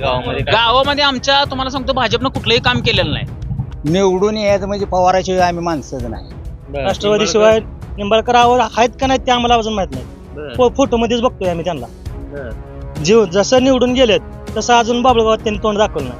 गावामध्ये काय? गावामध्ये आमच्या तुम्हाला सांगतो भाजपनं कुठलंही काम केलेलं नाही. निवडून यायचं म्हणजे पवाराशिवाय आम्ही माणसंच नाही. बरं. राष्ट्रवादी शिवाय निंबाळकर आवर आहेत का नाही ते आम्हाला अजून माहीत नाही. बरं, फो- फोटोमध्येच बघतोय आम्ही त्यांना. बरं, जीव जसं निवडून गेलेत तसं अजून बाबळगावात त्यांनी तोंड दाखवलं नाही.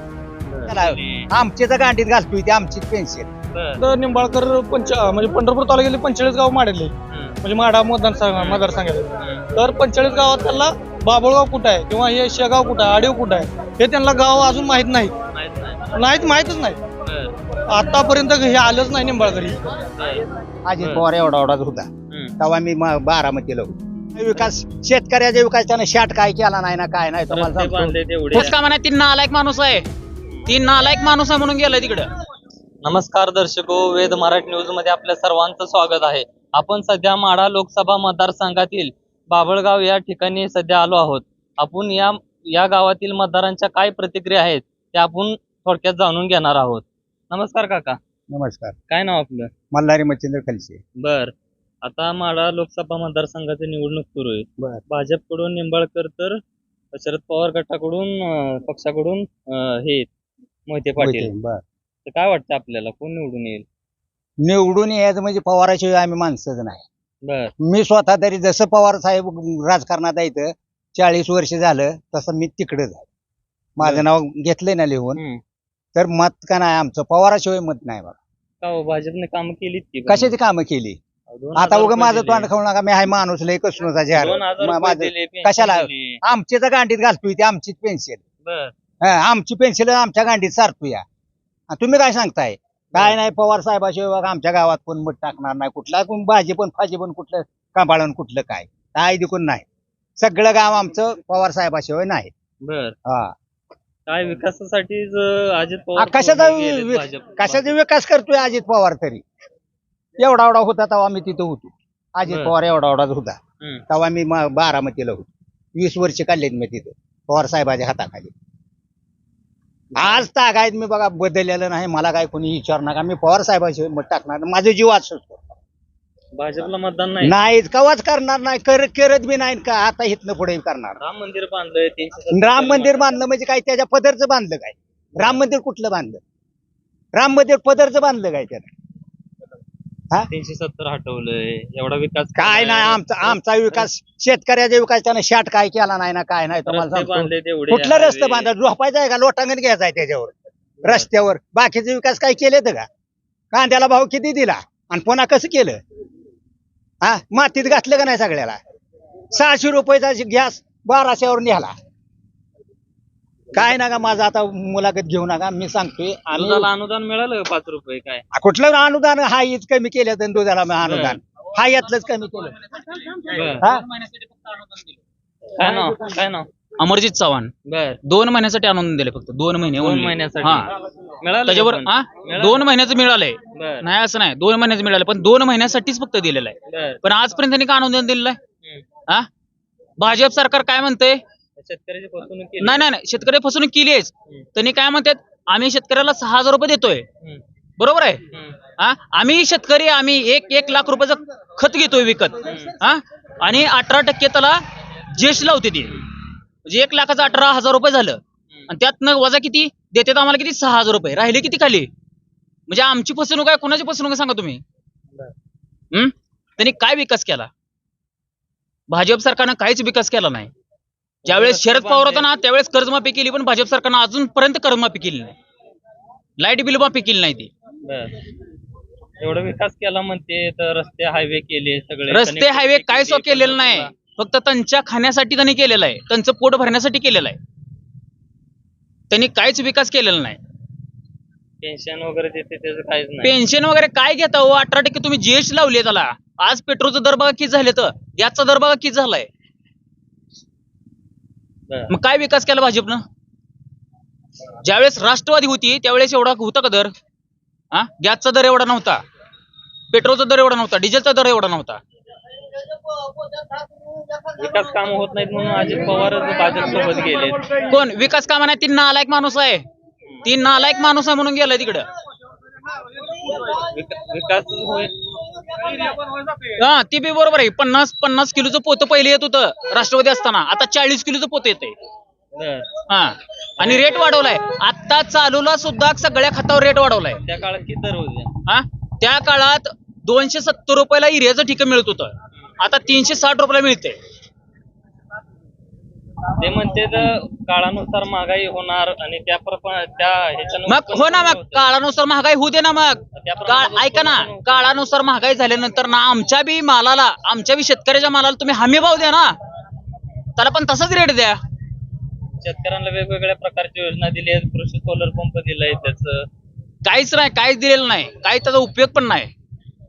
त्याला. आमची तर गांडीत घालतोय ती आमचीच पेन्शन बरं. तर निंबाळकर पंच म्हणजे पंढरपूर तालुक्यातले पंचेचाळीस गाव माडले. हं, म्हणजे माडा मतदार मतदारसंघात हं. तर पंचेचाळीस गावात त्यांना बाबळगाव कुठं आहे किंवा हे शेगाव कुठं आहे आडीव कुठं आहे हे त्यांना गाव अजून माहीत नाही माहीत नाही. नाहीत माहितच नाही आतापर्यंत हे आलंच नाही निंबाळकरी. अजित बरं. पवार एवढा एवढाच होता. तेव्हा मी म- बारामतीला होतो विकास शेतकऱ्याचा विकास त्यानं शाट काय केला नाही ना काय नाही तुम्हाला सांगतो. कामा नाही ती नालायक माणूस आहे ती नालायक माणूस आहे म्हणून गेलाय तिकडं नमस्कार दर्शको वेद मराठी न्यूजमध्ये आपल्या सर्वांचं स्वागत आहे आपण सध्या माढा लोकसभा मतदारसंघातील बाभळगाव या ठिकाणी सध्या आलो आहोत. आपण या या गावातील मतदारांच्या काय प्रतिक्रिया आहेत त्या आपण थोडक्यात जाणून घेणार आहोत. नमस्कार काका. नमस्कार. काय नाव आपलं? मल्हारी मच्छिंद्र खलसे. बर. आता माढा लोकसभा मतदारसंघाची निवडणूक सुरू आहे. बर. भाजपकडून निंबाळकर तर शरद पवार गटाकडून अं, पक्षाकडून अं, हे मोहिते पाटील. बर. तर काय वाटतं आपल्याला? कोण निवडून येईल? निवडून यायचं म्हणजे पवाराशिवाय आम्ही माणसंच नाही. बर मी स्वतः तरी जसं पवार साहेब राजकारणात येतं चाळीस वर्ष झालं तसं मी तिकडेच आहे माझं. नाव घेतलंय ना लिहून हम्म. तर मत का नाही आमचं पवाराशिवाय मत नाही बघा का हो, भाजपने काम केलीत की पण? कशाची कामं केली दोन आता हजार उगा रुपये माझं दिले. तोंड खाऊ नका मी हाय माणूस लय कसनोचा झार दोन हजार मा- रुपये माझं दिले, pension कशाला? दिली. आमची तर गांडीत घालतोय ती आमचीच पेन्शन बर आमची पेन्शन आमच्या गांडीत सारतोय तुम्ही काय सांगताय काय नाही पवार साहेबाशिवाय बघा आमच्या गावात कोण मत टाकणार नाही कुठला कोण भाजी पण फाजी पण कुठलं कांबाळण कुठलं काय. काय दिकून नाही. सगळं गाव आमचं पवार साहेबाशिवाय नाही. बर. हा. काय विकासासाठी अजित हा, पवार कशाचा पुढे गेलेत वि- भाजप- कशाचा विकास करतोय अजित पवार तरी? एवढा एवढा होता तेव्हा आम्ही तिथं होतो. अजित बरं. पवार एवढा एवढाच होता. हम्म. तेव्हा मी म- बारामतीला होतो. वीस वर्ष काढलेत मी तिथं. पवार साहेबाच्या हाताखाली. आज तागायत मी बघा बदललेलं नाही मला काय कोणी विचार नका. मी पवार साहेबाशिवाय मत टाकणार. माझा जीव असतो भाजपला मतदान नाही. नाही कवाच करणार नाही कर करत बी नाही का आता इथनं पुढे करणार. राम मंदिर बांधलंय तीनशे सत्तर राम मंदिर बांधलं म्हणजे काय त्याच्या पदरचं बांधलं काय? राम मंदिर कुठलं बांधलं? राम मंदिर पदरचं बांधलं काय त्यानं? हा? तीनशे सत्तर हटवलंय एवढा विकास काय. नाही आमचा आमचा विकास शेतकऱ्याचा विकास त्यानं शाट काय केला नाही ना काय नाही तुम्हाला सांगतो. बांधले तेवढे कुठलं रस्ते. बांधा झोपायचं आहे का? लोटांगण घ्यायचं आहे त्याच्यावर. रस्त्यावर. बाकीचे विकास काय केले का? कांद्याला भाव किती दिला? आणि पुन्हा कसं केलं? हा? मातीत घातलं का नाही सगळ्याला? सहाशे रुपयाचा गॅस बाराशेवर निघाला काय नका माझं आता मुलाखत घेऊ नका मी सांगतोय आम्ही दुधाला अनुदान मिळालं का पाच रुपये? काय? कुठलं अनुदान? हा हीच कमी केलं तर दुधाला अनुदान. हा यातलंच कमी केलं बर. हा? काय नाव? काय नाव? अमरजित चव्हाण. बर. दोन महिन्यासाठी आणून दिले फक्त दोन महिने दोन only. महिन्यासाठी? मिळालं त्याच्यावर का पण? हा मिळालं? दोन महिन्याचं मिळालंय. बर. नाही असं नाही. दोन महिन्याचं मिळालं पण दोन महिन्यासाठीच फक्त दिलेलं आहे. बर. पण आजपर्यंत त्यांनी का अनुदान दिलेलं आहे? हम्म. हा भाजप सरकार काय म्हणतंय? शेतकऱ्याची फसवणूक केली. नाही नाही नाही. शेतकरी फसवणूक केली आहेच हम्म. त्यांनी काय म्हणतात आम्ही शेतकऱ्याला सहा हजार रुपये देतोय. हम्म. बरोबर आहे? हम्म. हा? आम्ही शेतकरी आम्ही एक एक लाख रुपयाचं खत घेतोय विकत. हा? आणि अठरा टक्के त्याला जीएसटी लावते ती. म्हणजे एक लाखाचं अठरा हजार रुपये झालं. आणि त्यातनं वजा किती? देतात आम्हाला किती? सहा हजार रुपये. राहिले किती खाली? म्हणजे आमची फसवणूक आहे कोणाची फसवणूक आहे सांगा तुम्ही? बर. हम्म? त्यांनी काय विकास केला? भाजप सरकारनं काहीच विकास केला नाही. ज्यावेळेस शरद पवार होता ना त्यावेळेस कर्जमाफी केली पण भाजप सरकारनं अजूनपर्यंत कर्जमाफी केली नाही. लाइट बिल माफी केली नाही ती. एवढा विकास केला म्हणते तर रस्ते हायवे केले सगळे. रस्ते हायवे काय सो केली, केलेलं नाही. फक्त त्यांच्या खाण्यासाठी त्यांनी केलेलं आहे. त्यांचं पोट भरण्यासाठी केलेलं आहे. त्यांनी काहीच विकास केलेला नाही. पेन्शन वगैरे देते त्याचं काहीच नाही. पेन्शन वगैरे काय घेता हो? अठरा टक्के तुम्ही जीएसटी लावली त्याला. आज पेट्रोलचा दर बघा किती झाले तर? गॅसचा दर बघा किती झालाय. मग काय विकास केला भाजपनं? ज्यावेळेस राष्ट्रवादी होती त्यावेळेस एवढा होता का दर? हा? गॅसचा दर एवढा नव्हता. पेट्रोलचा दर एवढा नव्हता. डिझेलचा दर एवढा नव्हता. विकास काम होत नाहीत म्हणून अजित पवार भाजप सोबत गेले कोण? विकास कामा नाही ती नालायक माणूस आहे. ती नालायक माणूस आहे म्हणून गेलाय तिकडं. विकास हा ती बी बरोबर आहे. पन्नास पन्नास किलोचं पोतं पहिले येत होतं राष्ट्रवादी असताना. आता चाळीस किलोचं पोतं येते हा. आणि रेट वाढवलाय. आता चालूला सुद्धा सगळ्या खतावर रेट वाढवलाय. त्या काळात किती दर होते? हा? त्या काळात दोनशे सत्तर रुपयाला युरियाचं ठिकाण मिळत होतं. आता तीनशे साठ रुपयाला मिळते ते म्हणते तर काळानुसार महागाई होणार आणि त्या प्रपा- त्या ह्याच्यानं मग हो ना मग काळानुसार महागाई होऊ दे ना मग. काळ ऐका ना काळानुसार महागाई झाल्यानंतर ना आमच्या बी मालाला आमच्या बी शेतकऱ्याच्या मालाला तुम्ही हमी भाव द्या ना. त्याला पण तसाच रेट द्या. शेतकऱ्यांना वेगवेगळ्या प्रकारची योजना दिली आहेत. कृषी सोलर पंप दिलाय त्याचं. काहीच नाही काहीच दिलेलं नाही. काही त्याचा उपयोग पण नाही.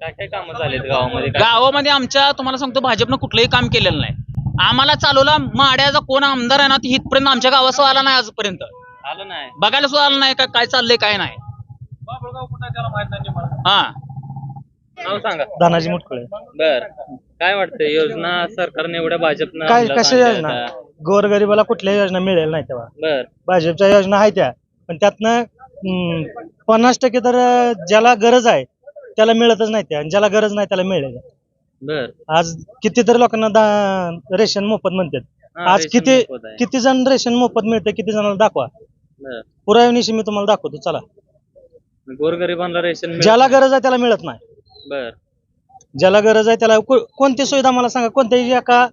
काय काय कामं झालेत गावामध्ये? काय गावामध्ये आमच्या तुम्हाला सांगतो भाजपनं कुठलंही काम केलेलं नाही. आम्हाला चालवला माड्याचा कोण आमदार आहे ना ती इथपर्यंत आमच्या गावासह आला नाही आजपर्यंत. आलं नाही. बघायला सुद्धा आलं नाही का काय चाललंय काय नाही. बाबळगाव कुठं आहे त्याला माहीत नाही मला? हा. नाव सांगा. धनाजी मुटकुळे. बर. काय वाटतं योजना सरकारने एवढ्या भाजपनं काय अंमलात कशा आणल्या योजना. गोरगरिबाला कुठल्या योजना मिळेल नाही तेव्हा? बर. भाजपच्या योजना आहेत त्या पण त्यातनं हम्म, पन्नास टक्के तर अं, ज्याला गरज आहे त्याला मिळतच नाही त्या आणि ज्याला गरज नाही त्याला मिळेल. बर. आज कितीतरी लोकांना दा- रेशन मोफत म्हणतात. हा, आज रेशन किती मोफत आहे. किती जण रेशन मोफत मिळते किती जणांना दाखवा. बर. पुराव्यानिशी मी तुम्हाला दाखवतो चला. गोरगरिबांना रेशन मिळत ज्याला. गरज आहे त्याला मिळत नाही. बर. ज्याला गरज आहे त्याला को- कोणती सुविधा मला सांगा कोणत्याही एका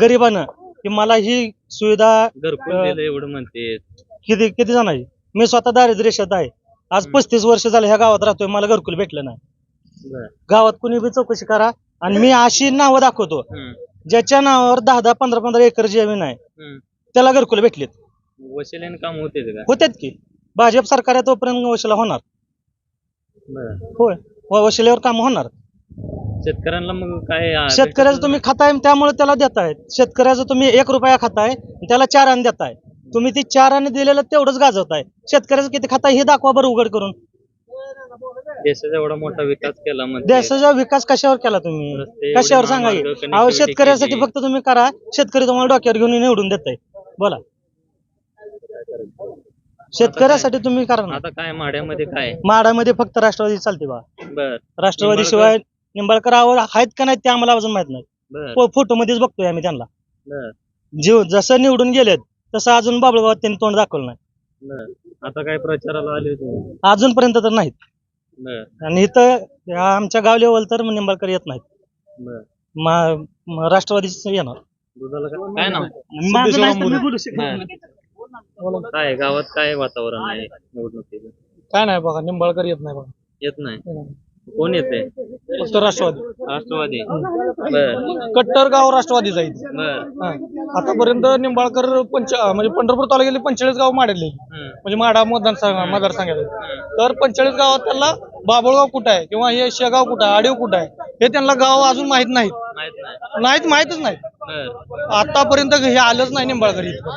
गरीबानं की मला ही सुविधा घरकुल अं, दिलं एवढं म्हणते किती किती जणांची? मी स्वतः दारिद्र्य रेषेत आहे. आज. पस्तीस वर्ष झाले ह्या गावात राहतोय मला घरकुल भेटलं नाही. बर. गावात कुणी बी चौकशी करा आणि मी अशी नावं दाखवतो. ज्याच्या नावावर दहा दहा पंधरा पंधरा एकर जमीन आहे. त्याला घरकुल भेटलेत. वशिलेने काम होते का? होत्यात की. भाजप सरकार आहे तोपर्यंत वशिला होणार. होय. वशिल्यावर काम होणार. शेतकऱ्यांना मग काय शेतकऱ्याचं तुम्ही खाताय त्यामुळे त्याला देताय. शेतकऱ्याचं तुम्ही एक रुपया खाताय त्याला चार आणे देताय. तुम्ही ती चार आणे दिलेलं तेवढंच गाजवताय. शेतकऱ्याचं किती खाताय हे दाखवा बरं उघड करून. देशाचा एवढा मोठा विकास केला म्हणजे देशाचा विकास कशावर केला तुम्ही? कशावर सांगा महामार्ग, की? connectivity अहो शेतकऱ्यासाठी केली. फक्त तुम्ही करा. शेतकरी तुम्हाला डोक्यावर घेऊन निवडून देताय. बोला. शेतकऱ्यासाठी तुम्ही करा ना आता काय माड्यामध्ये काय? माडामध्ये फक्त राष्ट्रवादी चालते बा. बर. राष्ट्रवादी शिवाय निंबाळकर आहेत का नाही ते आम्हाला अजून माहीत नाही. बर. फोटो मध्येच बघतोय आम्ही त्यांना. बर. जीव जसं निवडून गेलेत तसं अजून बाबळगावात त्यांनी तोंड दाखवलं नाही. बर. आता काय प्रचाराला आले होते अजूनपर्यंत तर नाहीत. बर. आणि इथं या आमच्या गाव लेवल तर निंबाळकर येत नाहीत. बर. मा- म- राष्ट्रवादीच येणार. दुधाला काय? काय नाव? माझं नाही तर मी बोलू शकत बर. नाही. काय गावात काय वातावरण आहे निवडणुकीचं? काय नाही बघा निंबाळकर येत नाही बघा. येत नाही. कोण येते फक्त राष्ट्रवादी. राष्ट्रवादी बर. कट्टर गाव राष्ट्रवादी जाईल. बर. आतापर्यंत निंबाळकर पंच म्हणजे पंढरपूर तालुक्यातले पंचेचाळीस गाव माडले म्हणजे माडा मतदारसंघ मतदारसंघात. तर पंचेचाळीस गावात त्यांना बाबळगाव कुठं आहे? किंवा हे शेगाव कुठं आहे? आडीव कुठं आहे? हे त्यांना गाव अजून माहीत नाहीत. माहीत नाही. नाहीत माहितच नाही बर. आतापर्यंत हे आलंच नाही निंबाळकर इथं.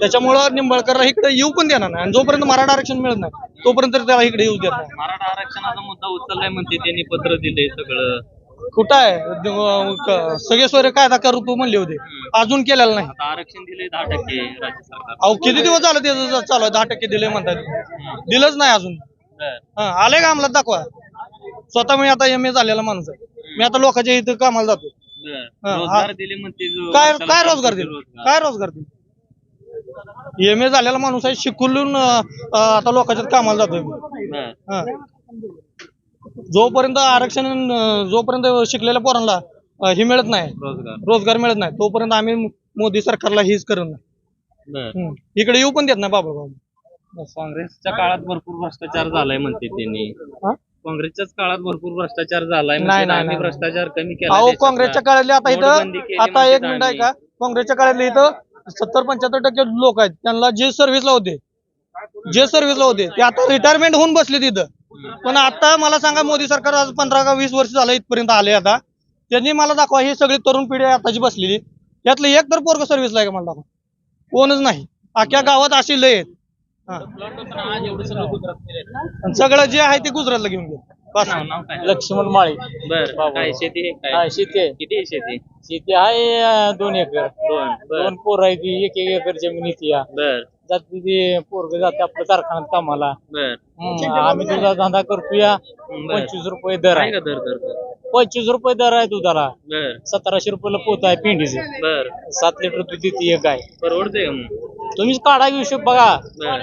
त्याच्यामुळं निंबाळकरला इकडे येऊ पण देणार नाही. आणि जोपर्यंत मराठा आरक्षण मिळत नाही तोपर्यंत त्याला इकडे येऊ देत नाही. मराठा आरक्षणाचा मुद्दा उचललाय म्हणते त्यांनी पत्र दिले सगळं. कुठं आहे? द- क- सगळे सोयरे कायदा करू तू म्हणले होते. अजून केलेलं नाही. आता आरक्षण दिले दहा टक्के राज्य सरकार अहो किती दिवस झालं ते चालू आहे? दहा टक्के दिले म्हणतात. दिलंच नाही अजून. हा आले का आम्हाला दाखवा. स्वतः मी आता एम ए झालेला माणूस आहे. मी आता लोकांच्या इथं कामाला जातो हा, रोजगार. दिले म्हणते जो काय काय रोजगार दिल? काय रोजगार दिल? एम ए झालेला माणूस आहे शिकून आता लोकांच्यात कामाला जातोय मी. बर. हा. जोपर्यंत आरक्षण अं, जोपर्यंत शिकलेल्या पोरांना अं, हे मिळत नाही रोजगार. रोजगार मिळत नाही तोपर्यंत आम्ही मोदी सरकारला हेच करत नाही. बर. हम्म. इकडे येऊ पण देत नाही बाबा काँग्रेसच्या काळात भरपूर भ्रष्टाचार झालाय म्हणते त्यांनी. हा? काँग्रेसच्याच काळात भरपूर भ्रष्टाचार झालाय नाही, नाही, आम्ही नाही. भ्रष्टाचार कमी केला अहो. काँग्रेसच्या काळातले आता नोटबंदी केली इथं आता एक मिनिट आहे. का काँग्रेसच्या काळातले इथं सत्तर पंच्याहत्तर टक्के लोक आहेत. त्यांना जे सर्व्हिसला होते. जे सर्व्हिसला होते. ते आता रिटायरमेंट होऊन बसले तिथं पण आता मला सांगा मोदी सरकार आज पंधरा का वीस वर्ष झालं इथपर्यंत आले आता. त्यांनी मला दाखवा ही सगळी तरुण पिढी आहे आताची बसलेली. त्यातलं एक तर पोरग सर्व्हिसला आहे का मला दाखवा? कोणच नाही. अख्ख्या गावात अशी लय आहेत. सगळं जे आहे ते गुजरातला घेऊन गेलं. लक्ष्मण माळी. बर. काय शेती आहे काय? शेती आहे. किती आहे शेती? शेती आहे दोन एकर. दोन. पोर आहे ती एक एक एकर जमीन येते या. बर. जाते ती पोरग जाते आपल्या कारखान्यात कामाला. बर. हम्म, आम्ही तुझा धंदा करतो या बर. पंचवीस रुपये दर आहे. आहे का दर दर दर? पंचवीस रुपये दर आहे दुधाला. बर. सतराशे रुपयाला पोत आहे पेंडीचे. बर. सात लिटर दूध देते एक गाय. परवडते का मग? तुम्हीच काढा की हिशोब बघा. बर.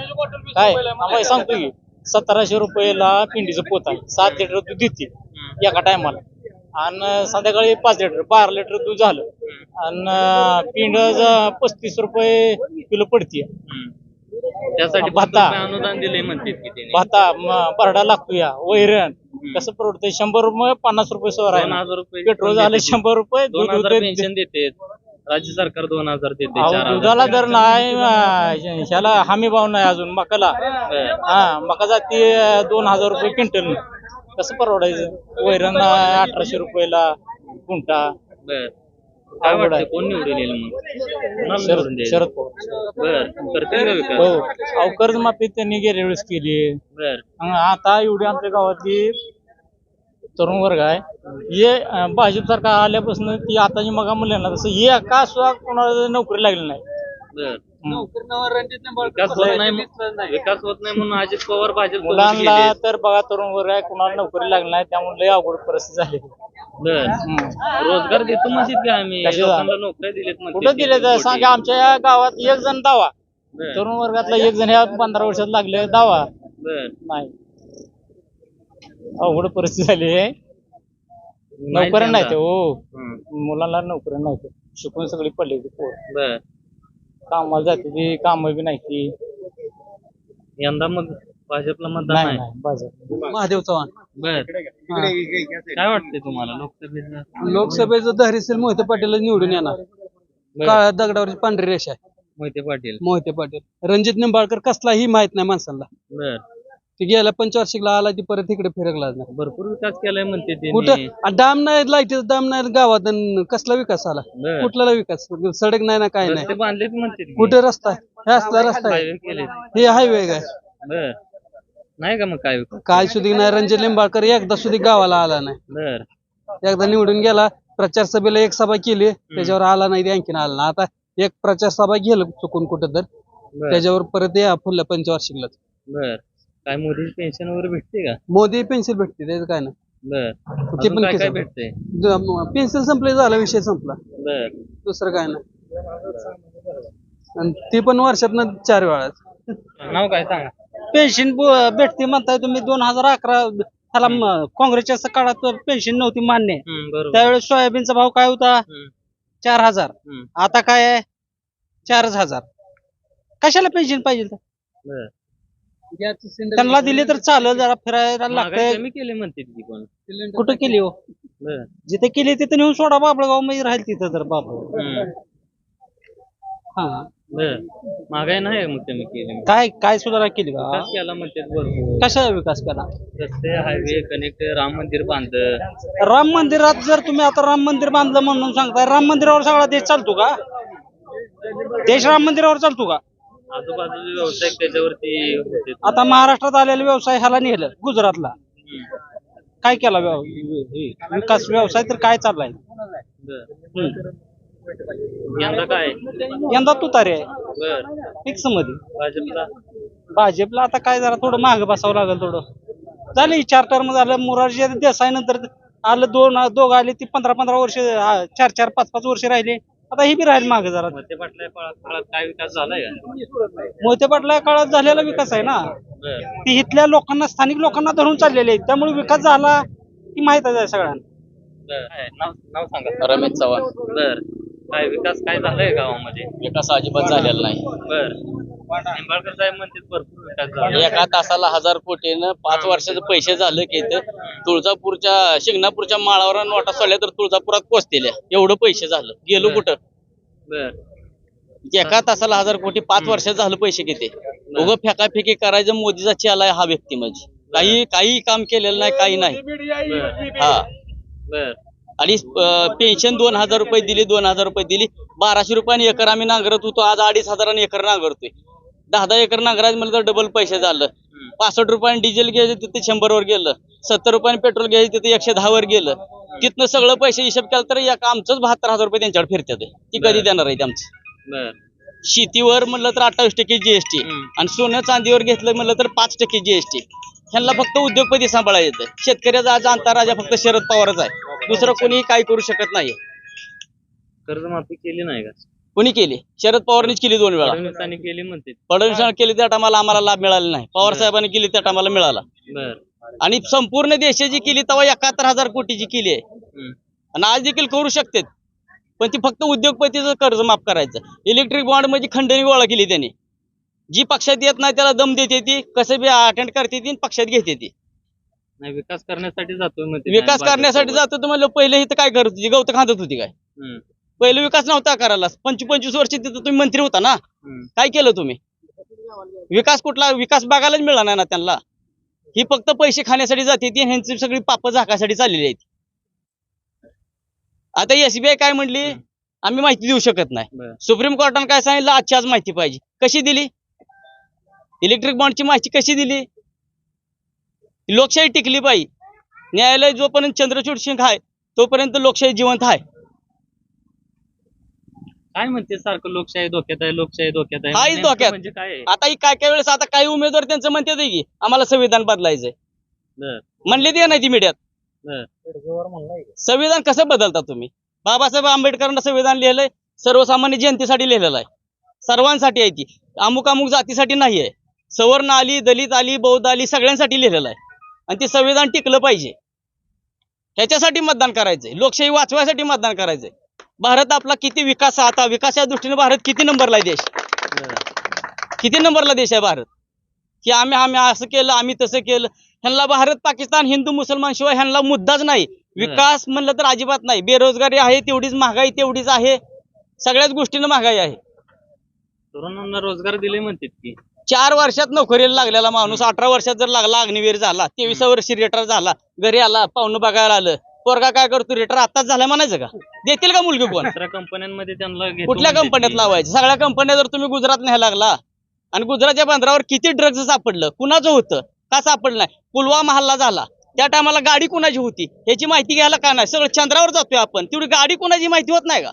काय? आम्हाला सांगतो की सतराशे रुपयाला पिंडीचं पोत आहे. सात लिटर दूध देते एका टायमाला. आणि संध्याकाळी पाच लिटर बारा लिटर दूध झालं. आणि पिंड पस्तीस रुपये किलो पडते. त्यासाठी भाता. अनुदान दिले त्याने. भाता भरडा लागतो या वैरण कसं परवडतंय शंभर रुपये पन्नास रुपये आहे हजार रुपये पेट्रोल झालं शंभर रुपये दोन हजार पेन्शन देते. राज्य सरकार दोन हजार देते दुधाला. दर नाही ह्याला हमी भाव नाही अजून मकाला. हा मका जाती दोन हजार रुपये क्विंटल. कसं परवडायचं? वैरण अठराशे रुपयाला गुंठा. बर. काय वाटतं. कोण निवडून येईल मग? कोणाला शरद निवडून द्यायचं? शरद पवार. बर. करतील का विकास हो. अहो कर्जमाफी त्यांनी गेल्या वेळेस केली बर. अं, आता एवढी आमच्या गावातली तरुण वर्ग आहे. हे अं, भाजप सरकार आल्यापासून ती आताची मगा म्हणले ना तसं हे का सुद्धा कोणाला नोकरी लागली नाही? बर. विकास होत नाही म्हणून- विकास होत नाही म्हणून अजित पवार भाजप मुलांना तर बघा तरुण वर्ग आहे कुणाला नोकरी लागली नाही त्यामुळे लय अवघड परिस्थिती झाली. बर. रोजगार देतो म्हणतात की आम्ही? लोकांना नोकऱ्या दिलेत म्हणतात कुठं की दिले तर. सांगा आमच्या या गावात एक जण दावा. बर. तरुण वर्गातला एक जण ह्या पंधरा वर्षात लागले दावा. बर. नाही. अवघड परिस्थिती झाली आहे नाही नोकऱ्या नाही यंदा. हो. मुलांना नोकऱ्या नाही शिकून सगळी पडली ती पोरं. बर. कामाला जाते ती काम बी नाही ती. यंदा मग भाजपला मतदान नाही नाही नाही भाजप महादेव चव्हाण. बर. काय वाटतंय तुम्हाला लोकसभेचं? लोकसभेचं धैर्यशील मोहिते पाटील निवडून येणार. बर. काळ्या दगडावरची पांढरी रेषा आहे. मोहिते पाटील. मोहिते पाटील. रणजित निंबाळकर कसलाही माहीत नाही माणसाला बर. ते गेल्या पंचवार्षिकला आला ती परत इकडे फिरकला नाही. भरपूर विकास केलाय म्हणते ते कुठं? आ, डाम नाही लाईटीचा डाम नाही गावात अन कसला विकास आला? बर. कुठला विकास? सडक नाही ना काय रस्ते नाही बांधलेत म्हणते कुठे रस्ता आहे? हे असला रस्ता आहे. हायवे केले हे हायवे काय? बर. नाही का मग काय विकास? काय सुधी नाही रणजित लिंबाळकर एकदा सुधी गावाला आला नाही. बर. एकदा निवडून गेला प्रचार सभेला एक सभा केली त्याच्यावर आला नाही ते आणखीन आला ना आता एक प्रचार सभा गेलं चुकून कुठं तर बर. त्याच्यावर परत या फुल्या पंचवार्षिकला बर. काय मोदी पेन्शन वगैरे भेटते का? मोदी पेन्सिल भेटते त्याचं काय नाही. बर. ते अजून पण काय काय किसान. भेटते पेन्सिल संपले झाला विषय संपला. बर. दुसरं काय नाही. आणि ते पण वर्षातनं चार वेळा नाव काय सांगा? पेन्शन भेटते म्हणताय तुम्ही दोन हजार अकरा त्याला म- काँग्रेसच्या काळात पेन्शन नव्हती मान्य. हम्म, बरोबर. त्यावेळेस सोयाबीनचा भाव काय होता? हम्म, चार हजार. हम्म, आता काय आहे? चारच हजार. कशाला पेन्शन पाहिजे? तर? बर. त्यांना दिली तर चालेल जरा फिरायला लागतंय. कमी केली म्हणते की कुठं केली हो? बर. जिथे केली तिथे नेऊन सोडा बाबळगावमध्ये राहील तिथं तर बाबळ हम्म, हा. बर. महागाई नाही मग कमी केली काय काय सुधारणा केली का विकास केला म्हणते भरपूर. कशा विकास केला? रस्ते हायवे कनेक्ट राम मंदिर बांध राम मंदिरात जर तुम्ही आता राम मंदिर बांधलं म्हणून सांगताय राम मंदिरावर सगळा देश चालतो का? देश राम मंदिरावर चालतो का? आजूबाजूचे व्यवसाय त्याच्यावरती होते. आता महाराष्ट्रात आलेला व्यवसाय ह्याला नेलं गुजरातला. हम्म, काय केला व्यव- हे, विकास व्यवसाय तर काय चाललाय? बर. हम्म. यंदा काय? यंदा तुतारी आहे. बर. फिक्समध्ये. भाजपला? भाजपला आता काय जरा थोडं महाग बसावं लागेल थोडं. झालं चार टर्म झालं मोरारजी देसाई नंतर आलं दोन दोघं आले ती पंधरा पंधरा वर्ष आ, चार चार पाच पाच वर्ष राहिले. आता ही बी राहील मागे जरा. मते पाटला काळात काय विकास झालाय का? मोहिते पाटला काळात झालेला विकास आहे ना. बर. ती इथल्या लोकांना स्थानिक लोकांना धरून चाललेले आहेत त्यामुळे विकास झाला की माहीत आहे सगळ्यांना. बर. काय? नाव नाव सांगा. रमेश चव्हाण. बर. काय विकास काय झालाय गावामध्ये? विकास अजिबात झालेला नाही. बर. निंबाळकर साहेब म्हणते भरपूर विकास झाला एका तासाला हजार कोटीनं पाच वर्षाचे पैसे झाले की इथं तुळजापूरच्या शिंगणापूरच्या माळावर नोटा सोडल्या तर तुळजापुरात पोचतेल्या एवढं पैसे झालं. गेलो. कुठं? बर. एका तासाला हजार कोटी पाच वर्षात झालं पैसे किती? उगं फेकाफेकी करायचं मोदीचा चेला आहे हा व्यक्ती म्हणजे. काही काही काम केलेलं नाही काही नाही. हा. बर. आणि पेन्शन दोन हजार रुपये दिली दोन हजार रुपये दिली. बाराशे रुपयाने एकर आम्ही नांगरत होतो. आज अडीच हजाराने एकर नांगरतोय. दहा दहा एकर नांगरायचं म्हणलं तर डबल पैसे झालं. पासष्ट रुपयाने डिझेल घ्यायचं तिथे शंभर वर गेलं. सत्तर रुपयाने पेट्रोल घ्यायचं तिथे एकशे दहा वर गेलं. तिथनं सगळं पैसे हिशोब केला तर एक आमचंच बहात्तर हजार रुपये त्यांच्यावर फिरतात ती कधी देणार आहे आमचं. शेतीवर म्हणलं तर अठ्ठावीस टक्के जीएसटी. आणि सोनं चांदीवर घेतलं म्हणलं तर पाच टक्के जीएसटी ह्यांना फक्त उद्योगपती सांभाळायचं येतं. शेतकऱ्याचा आज अंतराजा फक्त शरद पवारच आहे. दुसरं कोणीही काही करू शकत नाही. कर्जमाफी केली नाही का? कोणी केली? शरद पवारांनीच केली दोन वेळा. फडणवीसांनी केली म्हणते. फडणवीसांनी केली त्या टायमाला आम्हाला लाभ मिळाला नाही. पवार साहेबांनी केली त्या टायमाला मिळाला. बर. आणि संपूर्ण देशाची केली तेव्हा एकाहत्तर हजार कोटीची केली आहे. आणि आज देखील करू शकते पण ती फक्त उद्योगपतीचं कर्ज माफ करायचं. इलेक्ट्रिक बॉन्ड म्हणजे खंडणी गोळा केली त्यांनी. जी पक्षात येत नाही त्याला दम देते ती कसं बी अटेंड करते ती आणि पक्षात घेते ती. नाही विकास करण्यासाठी म्हणते. विकास करण्यासाठी. जातो तुम्हाला पहिले इथं काय करत होती? गवत खांदत होती काय. पहिले विकास नव्हता करायला. पंचवीस पंचवीस वर्ष तिथं तुम्ही मंत्री होता ना. काय केलं तुम्ही? विकास कुठला? विकास बघायलाच मिळाला नाही ना त्यांना. ही फक्त पैसे खाण्यासाठी जाते ती ह्यांची सगळी पाप झाकासाठी चाललेली आहेत. आता एसबीआय काय म्हणली? आम्ही माहिती देऊ शकत नाही. सुप्रीम कोर्टाने काय सांगितलं? आजची आज माहिती पाहिजे. कशी दिली? इलेक्ट्रिक बॉन्डची माहिती कशी दिली? लोकशाही टिकली पाहिजे न्यायालय जोपर्यंत चंद्रचूड सिंग आहे तोपर्यंत लोकशाही जिवंत आहे काय म्हणते सारखं लोकशाही धोक्यात आहे लोकशाही धोक्यात आहे? हाही नेमकं धोक्यात. म्हणजे काय आहे? आता ही काय काय वेळेस आता काही उमेदवार त्यांचं म्हणतात की आम्हाला संविधान बदलायचंय. बर. म्हणले ते नाही ती मीडियात. बर. संविधान कसं बदलता तुम्ही? बाबासाहेब आंबेडकरांना संविधान लिहिलंय सर्वसामान्य जनतेसाठी लिहिलेलं आहे. सर्वांसाठी आहे ती. अमुक अमुक जातीसाठी नाही आहे. सवर्ण आली दलित आली बौद्ध आली सगळ्यांसाठी लिहिलेलं आहे. आणि ते संविधान टिकलं पाहिजे. ह्याच्यासाठी मतदान करायचंय. लोकशाही वाचवायसाठी मतदान करायचंय. भारत आपला किती विकास आता? विकासाच्या दृष्टीने भारत किती नंबरला आहे देश? किती नंबरला देश आहे भारत? की आम्ही आम्ही असं केलं आम्ही तसं केलं. ह्यांना भारत पाकिस्तान हिंदू मुसलमान शिवाय ह्यांना मुद्दाच नाही. विकास म्हणलं तर अजिबात नाही. बेरोजगारी आहे तेवढीच महागाई तेवढीच आहे. सगळ्याच गोष्टीनं महागाई आहे. तरुणांना रोजगार दिले म्हणतात की. चार वर्षात नोकरीला लागलेला माणूस अठरा वर्षात जर लागला अग्निवीर झाला तेवीस वर्षी रिटायर झाला घरी आला पाहुणं बघायला आलं पोरगा काय करतो रिटायर आताच झाला म्हणायचं का? देतील का मुलगी कोण? दुसऱ्या कंपन्यांमध्ये त्यांना घेतो कुठल्या कंपन्यात की. लावायचं? सगळ्या कंपन्या जर तुम्ही गुजरात न्यायला लागला आणि गुजरातच्या बंदरावर किती ड्रग्ज सापडलं कुणाचं होतं? का सापडलं नाही? पुलवामा हल्ला झाला. त्या टायमाला गाडी कुणाची होती? ह्याची माहिती घ्यायला का नाही? सगळं चंद्रावर जातोय आपण. तेवढी गाडी कुणाची माहिती होत नाही का?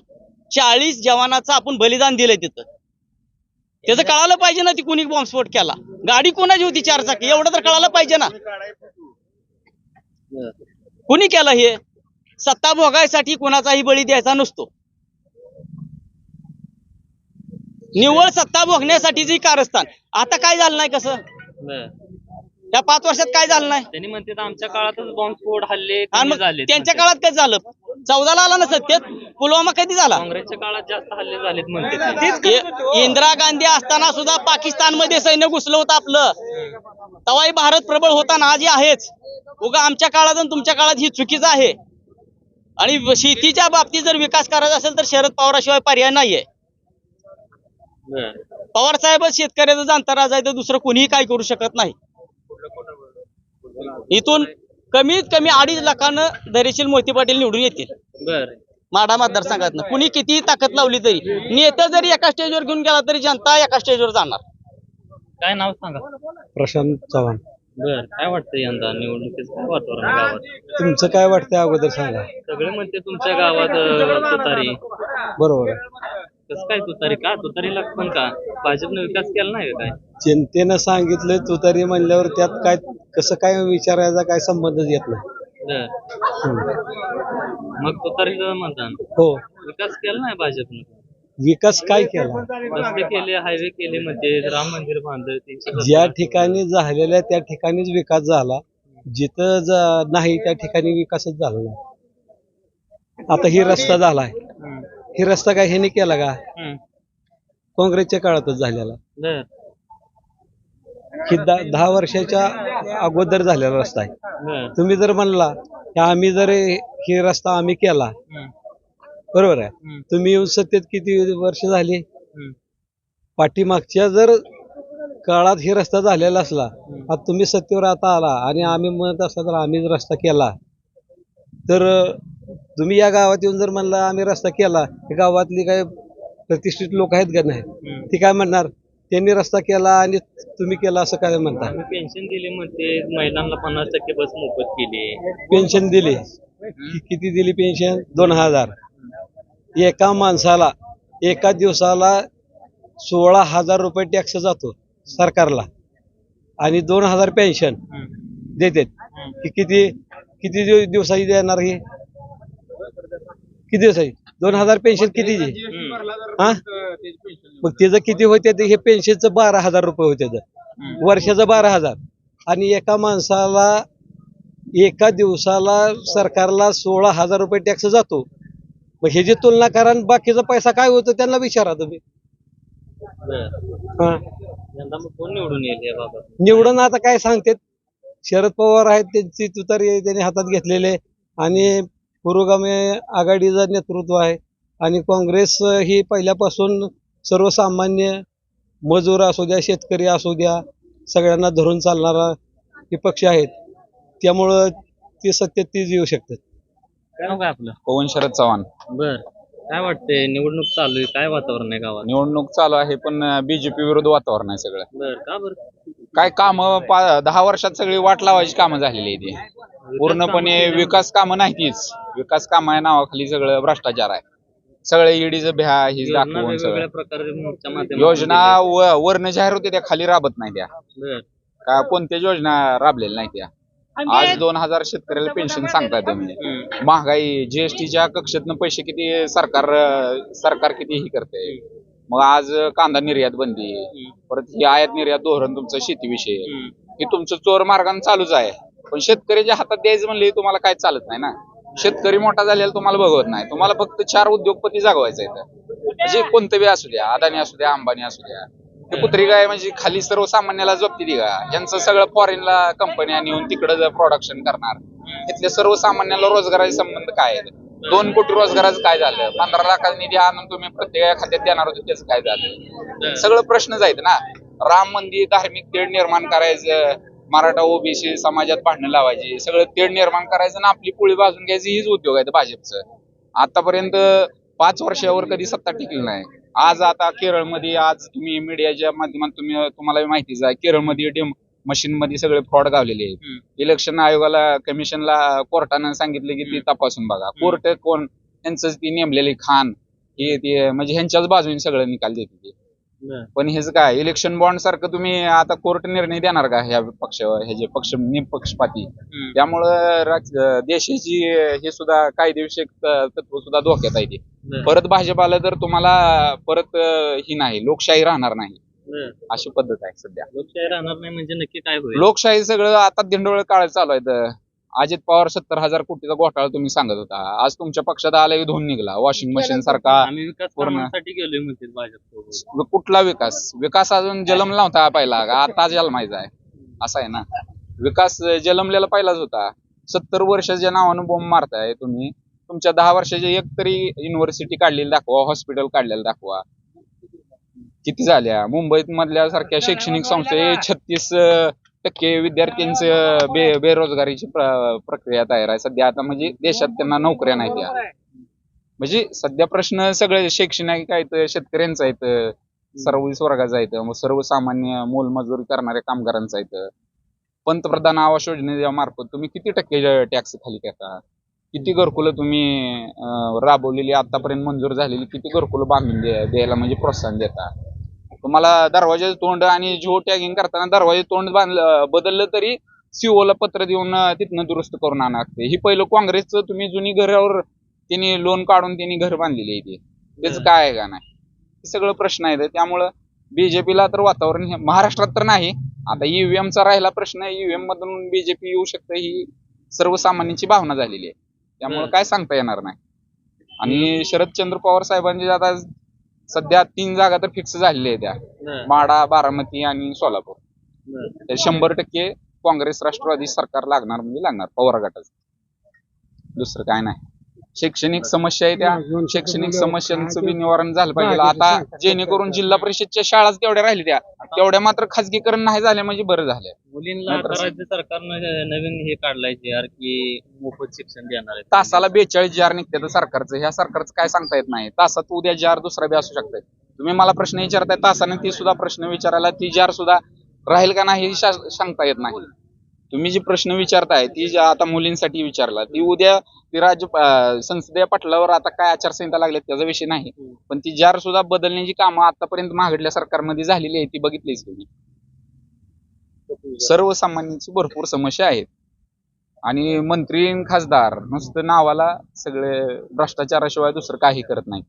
चाळीस जवानाचं आपण बलिदान दिलंय तिथं. त्याचं कळालं पाहिजे ना ती कुणी बॉम्बस्फोट केला. गाडी कोणाची होती चार चाकी? एवढं तर कळालं पाहिजे ना. कुणी केलं हे? सत्ता भोगायसाठी कोणाचाही बळी द्यायचा नसतो. निव्वळ सत्ता भोगण्यासाठी जी कारस्थान आता काय झालं नाही कसं. या पाच वर्षात काय झालं नाही? त्यांनी म्हणतात आमच्या काळातच बॉम्बस्फोट हल्ले आणि कमी मग झाले त्यांच्या काळात काय झालं? चौदाला आला ना सत्तेत पुलवामा कधी झाला? काँग्रेसच्या काळात जास्त हल्ले झालेत म्हणते इंदिरा गांधी असताना सुद्धा पाकिस्तानमध्ये सैन्य घुसलं होतं आपलं. तवाही भारत प्रबळ होता ना आजही आहेच. उगा आमच्या काळात आणि तुमच्या काळात ही चुकीचं आहे. आणि शेतीच्या बाबतीत जर विकास करायचा असेल तर शरद पवाराशिवाय पर्याय नाहीये. पवार साहेबच शेतकऱ्याचं जाणता राजा आहे तर दुसरं कोणीही काय करू शकत नाही. इथून कमीत कमी अडीच लाखानं धैर्यशील मोती पाटील निवडून येतील. बर. माढा मतदारसंघातनं. कुणी कितीही ताकद लावली तरी. नेता जरी एका स्टेजवर घेऊन गेला तरी जनता एका स्टेजवर जाणार. काय नाव सांगा? प्रशांत चव्हाण. बर. काय वाटतं यंदा निवडणुकीचं काय वातावरण आहे गावात? तुमचं काय वाटतंय अगोदर सांगा. सगळे म्हणते तुमच्या गावात अं, तुतारी. बरोबर आहे. कसं काय तुतारी? का? तुतारीला पण का? भाजपने विकास केला नाही का काय? जनतेनं सांगितलं तू तरी म्हणल्यावर त्यात काय कसं काय विचारायचा काय संबंधच येत नाही. बर. मग तुतारीचं मतदान? हो. विकास केला नाही भाजपने? विकास काय केला? रस्ते केले हायवे केले म्हणते राम मंदिर बांधलं तीनशे सत्तर- ज्या ठिकाणी झालेल्या त्या ठिकाणीच विकास झाला. जिथं ज- नाही त्या ठिकाणी विकासच झाला नाही. आता ही रस्ता झालाय. हम्म. ही रस्ता काय ह्याने केला का. काँग्रेसच्या काळातच झालेला. बर. ही दहा वर्षाच्या अगोदर झालेला रस्ता आहे. बर. तुम्ही जर म्हणला की आम्ही जर हे रस्ता आम्ही केला. बरोबर आहे. हम्म. तुम्ही येऊन सत्तेत किती वर्ष झाली. पाठीमागच्या जर काळात हे रस्ता झालेला असला आता तुम्ही सत्तेवर आता आला आणि आम्ही म्हणत असला तर आम्हीच रस्ता केला. तर तुम्ही या गावात येऊन जर म्हणला आम्ही रस्ता केला या गावातली काय प्रतिष्ठित लोक आहेत का नाही. ती काय म्हणणार? त्यांनी रस्ता केला आणि तुम्ही केला असं काय म्हणता? पेन्शन दिली म्हणते. महिलांना पन्नास टक्के बस मोफत केली. पेन्शन दिली. किती दिली पेन्शन दोन हजार. एका माणसाला एका दिवसाला सोळा हजार रुपये टॅक्स जातो सरकारला. आणि दोन हजार पेन्शन. देतात. की किती? किती दिव- दिवसाची देणार ही? किती दिवस आहे दोन हजार पेन्शन कितीची? हा? मग त्याचं किती होते ते? हे पेन्शनचं बारा हजार रुपये होते. वर्षाचं बारा हजार. आणि एका माणसाला एका दिवसाला सरकारला सोळा हजार रुपये टॅक्स जातो. मग ह्याची तुलना करा आणि बाकीचा पैसा काय होतो त्यांना विचारा तुम्ही. हा. यंदा मग कोण निवडून येईल या बाबत? निवडून आता काय सांगते शरद पवार आहेत त्यांची तुतारी त्यांनी हातात घेतलेले आणि पुरोगामी आघाडीचं नेतृत्व आहे. आणि काँग्रेस ही पहिल्यापासून सर्वसामान्य मजूर असू द्या शेतकरी असू द्या सगळ्यांना धरून चालणारा हे पक्ष आहेत. त्यामुळं ते सत्तेत तीच येऊ शकतात. काय नाव काय आपलं? पवन शरद चव्हाण. बर. काय वाटतंय? निवडणूक चालू आहे. काय वातावरण आहे गावात? निवडणूक चालू आहे पण बीजेपी विरुद्ध वातावरण आहे सगळं. बर का बरं? काय काम दहा वर्षात सगळी वाट लावायची कामं झालेली आहे ती पूर्णपणे विकास कामं नाही तीच विकास कामा नावाखाली सगळं भ्रष्टाचार आहे. सगळे ईडीचं भ्या ही दाखवून सगळं. माध्यमातून योजना दिल्या. व- वरनं जाहीर होते त्या खाली राबत नाही त्या. का कोणत्याच योजना राबलेल्या नाही त्या. आज दोन हजार शेतकऱ्याला पेन्शन सांगताय तुम्ही. महागाई जीएसटीच्या कक्षेतनं पैसे किती सरकार सरकार किती ही करते मग आज कांदा निर्यात बंदी. परत ही आयात निर्यात धोरण तुमचं शेतीविषयी. हे तुमचं चोर मार्गाने चालूच आहे. पण शेतकऱ्याच्या हातात द्यायचं म्हणले तुम्हाला काय चालत नाही ना? शेतकरी मोठा झालेला तुम्हाला बघवत नाही. तुम्हाला फक्त चार उद्योगपती जागवायचं इथं म्हणजे कोणतं बी असू द्या अदानी असू द्या अंबानी असू द्या. ते पुत्री काय म्हणजे खाली सर्वसामान्याला जपती ती का? यांचं सगळं फॉरेनला कंपन्या नेऊन तिकडं प्रोडक्शन करणार तिथल्या सर्वसामान्याला रोजगाराचे संबंध काय आहेत? दोन कोटी रोजगाराचं काय झालं? पंधरा लाखाचा निधी आणून तुम्ही प्रत्येक खात्यात देणार होते त्याचं काय झालं? सगळं प्रश्नच आहेत ना. राम मंदिर धार्मिक तेढ निर्माण करायचं मराठा ओबीसी समाजात भांडणं लावायची सगळं तेढ निर्माण करायचं ना आपली पोळी बाजून घ्यायची हीच उद्योग आहेत भाजपचं. आतापर्यंत पाच वर्षावर कधी सत्ता टिकली नाही. आज आता केरळमध्ये आज तुम्ही मीडियाच्या माध्यमात तुम्ही तुम्हाला माहितीच आहे केरळमध्ये ATM मशीन मध्ये सगळे फ्रॉड गावलेले आहेत. इलेक्शन आयोगाला कमिशनला कोर्टानं सांगितले की ती तपासून बघा. कोर्ट कोण? त्यांचं ती नेमलेले खान हे ते म्हणजे ह्यांच्याच बाजूने सगळं निकाल देते. पण हेच काय इलेक्शन बॉन्ड सारखं तुम्ही आता कोर्ट निर्णय देणार का ह्या पक्षावर ह्याचे पक्ष निपक्षपाती. त्यामुळं देशाची हे सुद्धा कायदेविषयक तत्व सुद्धा धोक्यात आहे ते. परत भाजप आलं तर तुम्हाला परत ही नाही लोकशाही राहणार नाही. अशी पद्धत आहे सध्या. लोकशाही राहणार नाही म्हणजे नक्की काय होईल? लोकशाही सगळं आता दिंडोळ काळ चालू आहे. अजित पवार सत्तर हजार कोटीचा घोटाळा तुम्ही सांगत होता. आज तुमच्या पक्षात आला धुवून निघला. वॉशिंग मशीन सारखा आम्ही विकास पूर्ण. कामांसाठी गेलोय म्हणते भाजप कुठला विकास? विकास अजून जलमला होता पहिला. आता जन्मायचा आहे असं आहे ना. विकास जलमलेला पहिलाच होता. सत्तर वर्षाच्या नावानं बोंब मारताय तुम्ही तुमच्या दहा वर्षाच्या एक तरी युनिव्हर्सिटी काढलेली दाखवा हॉस्पिटल काढलेलं दाखवा. किती झाल्या? मुंबईत मधल्या सारख्या शैक्षणिक संस्थे छत्तीस टक्के विद्यार्थ्यांचं बे बेरोजगारीची प्र- प्रक्रिया तयार आहे. सध्या आता म्हणजे देशात त्यांना नोकऱ्या नाही त्या म्हणजे सध्या प्रश्न सगळे शैक्षणिक आहेत शेतकऱ्यांचा आहेत सर्विस वर्गाचा आहेत मग सर्वसामान्य मोलमजुरी करणाऱ्या कामगारांचा आहेत. पंतप्रधान आवास योजनेच्या मार्फत तुम्ही किती टक्के टॅक्स खाली करता किती घरकुलं तुम्ही अं, राबवलेली आतापर्यंत मंजूर झालेली किती घरकुलं बांधून द्या- द्यायला म्हणजे प्रोत्साहन देता? तुम्हाला दरवाजाचं तोंड आणि जिओ टॅगिंग करताना दरवाजे तोंड बांधलं बदललं तरी CO ला पत्र देऊन तिथनं दुरुस्त करून आणा लागते. ही पहिलं काँग्रेसचं तुम्ही जुनी घरावर त्यांनी लोन काढून त्यांनी घर बांधलेली आहे ते. त्याचं काय आहे का नाही? हे सगळं प्रश्न आहेत. त्यामुळं बीजेपीला तर वातावरण हे महाराष्ट्रात तर नाही. आता EVM चा राहिला प्रश्न ईव्हीएम मधून बीजेपी येऊ शकतं ही सर्वसामान्यांची भावना झालेली आहे. त्यामुळे. काय सांगता येणार नाही. आणि शरदचंद्र पवार साहेबांची आता सध्या तीन जागा तर फिक्स झालेल्या आहेत त्या. माडा बारामती आणि सोलापूर. तर शंभर टक्के काँग्रेस राष्ट्रवादी सरकार लागणार म्हणजे लागणार पवार गटाचं दुसरं काय नाही शैक्षणिक समस्या आहे त्या. शैक्षणिक समस्यांचं बी निवारण झालं पाहिजे. आता जेणेकरून जिल्हा परिषदच्या शाळाच तेवढ्या राहिल्या त्या. तेवढ्या मात्र खाजगीकरण नाही झाले म्हणजे बरं झालं मुलींना आता राज्य सरकारनं नवीन हे काढलाय जे आर की मोफत शिक्षण देणार आहे तासाला बेचाळीस जार निघते सरकारचं. ह्या सरकारचं काय सांगता येत नाही. तासात उद्या जार दुसरा बी असू शकते तुम्ही मला प्रश्न विचारताय तासाने ती सुद्धा प्रश्न विचारायला ती जार सुद्धा राहील का नाही हे सांगता येत नाही. तुम्ही जी प्रश्न विचारताय ती आता मुलींसाठी विचारला ती उद्या ती राज्य संसदीय पटलावर आता काय आचारसंहिता लागली त्याचा विषय नाही. पण ती जार सुद्धा बदलण्याची कामं आतापर्यंत महागडल्या सरकारमध्ये झालेली आहे ती बघितलीच तुम्ही. सर्वसामान्यांची भरपूर समस्या आहेत. आणि मंत्री आणि खासदार नुसतं नावाला सगळे भ्रष्टाचाराशिवाय दुसरं काही करत नाही